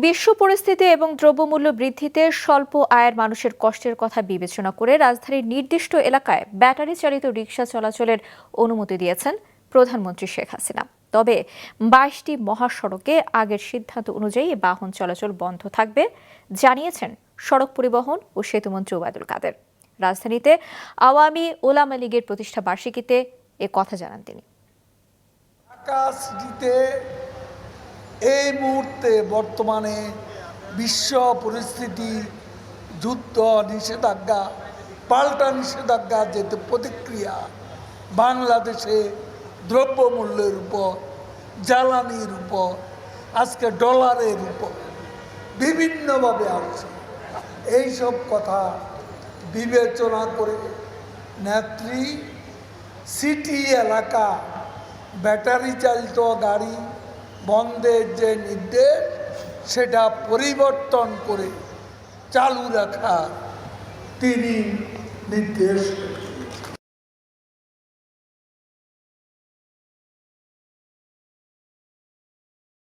বিশ্ব পরিস্থিতি এবং দ্রব্যমূল্য বৃদ্ধিতে স্বল্প আয়ের মানুষের কষ্টের কথা বিবেচনা করে রাজধানীর নির্দিষ্ট এলাকায় ব্যাটারি চালিত রিকশা চলাচলের অনুমতি দিয়েছেন প্রধানমন্ত্রী শেখ হাসিনা। তবে বাইশটি মহাসড়কে আগের সিদ্ধান্ত অনুযায়ী বাহন চলাচল বন্ধ থাকবে, জানিয়েছেন সড়ক পরিবহন ও সেতুমন্ত্রী ওবায়দুল কাদের। রাজধানীতে আওয়ামী ওলামা লীগের প্রতিষ্ঠা বার্ষিকীতে এ কথা জানান তিনি। এই মুহূর্তে বর্তমানে বিশ্ব পরিস্থিতি যুদ্ধ নিষেধাজ্ঞা, পাল্টা নিষেধাজ্ঞা যেতে প্রতিক্রিয়া বাংলাদেশে দ্রব্যমূল্যের উপর, জ্বালানির উপর, আজকে ডলারের উপর বিভিন্নভাবে আসছে। এইসব কথা বিবেচনা করে নেত্রী, সিটি এলাকা, ব্যাটারি চালিত গাড়ি বন্ধের যে নির্দেশ সেটা পরিবর্তন করে চালু রাখা তিনি নির্দেশ